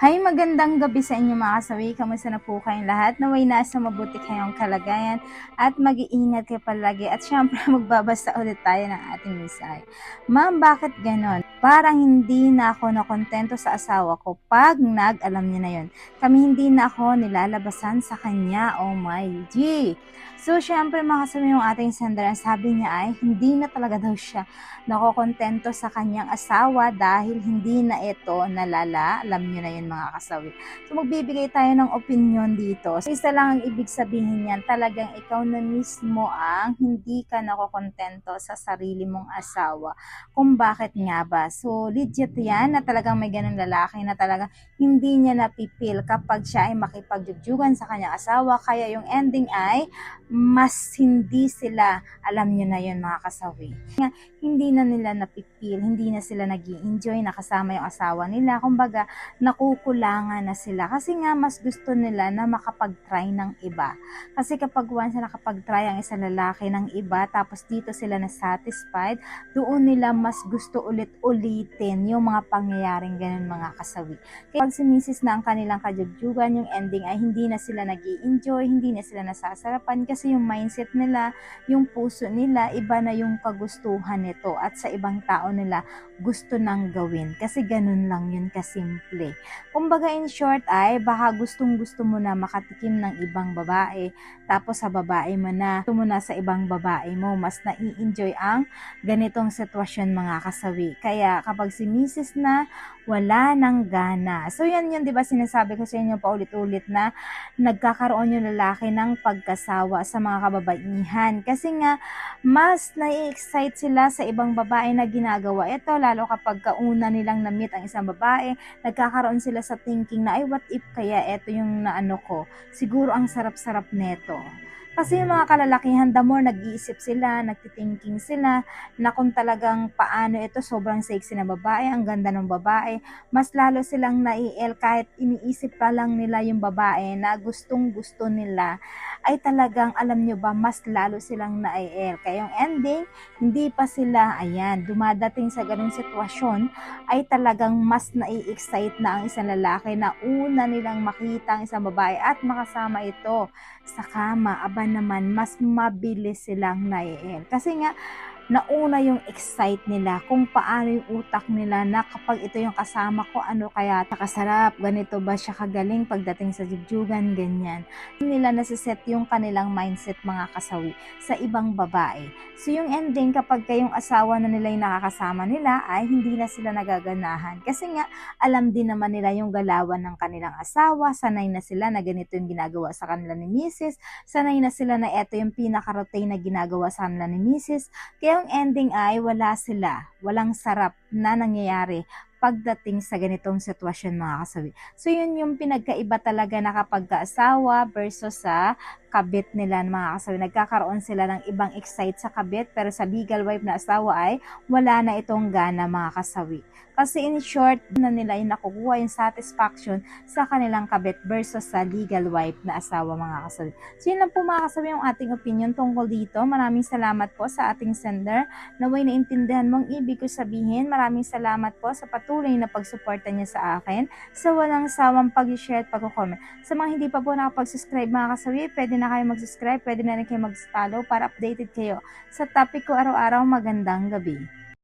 Hi, magandang gabi sa inyo mga kasawi. Kamusta na po kayong lahat? Naway nasa mabuti kayong kalagayan at mag-iingat kayo palagi. At syempre, magbabasa ulit tayo ng ating misay. Ma'am, bakit ganon? Parang hindi na ako nakontento sa asawa ko pag nag, alam niya na yon. Kami hindi na ako nilalabasan sa kanya. Oh my G! So, syempre mga kasawi yung ating sender, ang sabi niya ay hindi na talaga daw siya nakokontento sa kanyang asawa dahil hindi na ito nalala. Alam niyo na yun mga kasawi. So magbibigay tayo ng opinion dito. So, isa lang ang ibig sabihin niyan, talagang ikaw na mismo ang hindi ka nakokontento sa sarili mong asawa. Kung bakit nga ba? So legit yan na talagang may ganun lalaki na talagang hindi niya napipil kapag siya ay makipagjujugan sa kanyang asawa. Kaya yung ending ay mas hindi sila, alam niyo na yun mga kasawi. Hindi na nila napipil, hindi na sila nag enjoy nakasama yung asawa nila. Kumbaga, nakukulangan na sila. Kasi nga, mas gusto nila na makapag-try ng iba. Kasi kapag once na nakapag-try ang isang lalaki ng iba, tapos dito sila na satisfied, doon nila mas gusto ulit-ulitin yung mga pangyayaring ganun mga kasawi. Kaya pag sinisis na ang kanilang kajugjugan, yung ending ay hindi na sila nag enjoy hindi na sila nasasarapan kasi yung mindset nila, yung puso nila, iba na yung kagustuhan nito at sa ibang tao nila gusto nang gawin. Kasi ganun lang yun kasimple. Kumbaga in short ay baka gustong gusto mo na makatikim ng ibang babae tapos sa babae mo na gusto mo na sa ibang babae mo mas nai-enjoy ang ganitong sitwasyon mga kasawi. Kaya kapag si Mrs. na wala nang gana. So yan yun 'di ba sinasabi ko sa inyo paulit-ulit na nagkakaroon yung lalaki ng pagkasawa sa mga kababaihan. Kasi nga mas nai-excite sila sa ibang babae na ginagawa ito lalo kapag kauna nilang na-meet ang isang babae nagkakaroon sila sa thinking na, ay, what if kaya eto yung naano ko? Siguro ang sarap-sarap neto. Kasi yung mga kalalakihan, the more nag-iisip sila, nagtithinking sila, na kung talagang paano ito, sobrang sexy na babae, ang ganda ng babae, mas lalo silang naiel kahit iniisip pa lang nila yung babae na gustong gusto nila, ay talagang alam nyo ba, mas lalo silang naiel. Kaya yung ending, hindi pa sila, ayan, dumadating sa ganung sitwasyon, ay talagang mas nai-excite na ang isang lalaki na una nilang makita ang isang babae at makasama ito sa kama. Aba naman, mas mabilis silang naiel. Kasi nga, nauna yung excite nila kung paano yung utak nila na kapag ito yung kasama ko, ano kaya takasarap, ganito ba siya kagaling pagdating sa jugjugan, ganyan. Nila nasiset yung kanilang mindset mga kasawi sa ibang babae. So yung ending kapag kayong asawa na nila yung nakakasama nila ay hindi na sila nagaganahan. Kasi nga alam din naman nila yung galawan ng kanilang asawa, sanay na sila na ganito yung ginagawa sa kanila ni Mrs. Sanay na sila na ito yung pinaka-routine na ginagawa sa kanila ni Mrs. Kaya yung ending ay wala sila, walang sarap na nangyayari pagdating sa ganitong sitwasyon mga kasawi. So yun yung pinagkaiba talaga na kapag asawa versus sa kabit nila mga kasawi. Nagkakaroon sila ng ibang excite sa kabit pero sa legal wife na asawa ay wala na itong gana mga kasawi. Kasi in short, na nila yung nakukuha yung satisfaction sa kanilang kabit versus sa legal wife na asawa mga kasawi. So yun lang po mga kasawi yung ating opinion tungkol dito. Maraming salamat po sa ating sender. Naway naintindihan mong ibig ko sabihin. Maraming salamat po sa patuloy na pagsuporta niya sa akin. Sa walang sawang pag-share at pag-comment. Sa mga hindi pa po nakapag-subscribe mga kasawi, pwede na kayo mag-subscribe, pwede na rin kayo mag-follow para updated kayo sa topic ko araw-araw. Magandang gabi.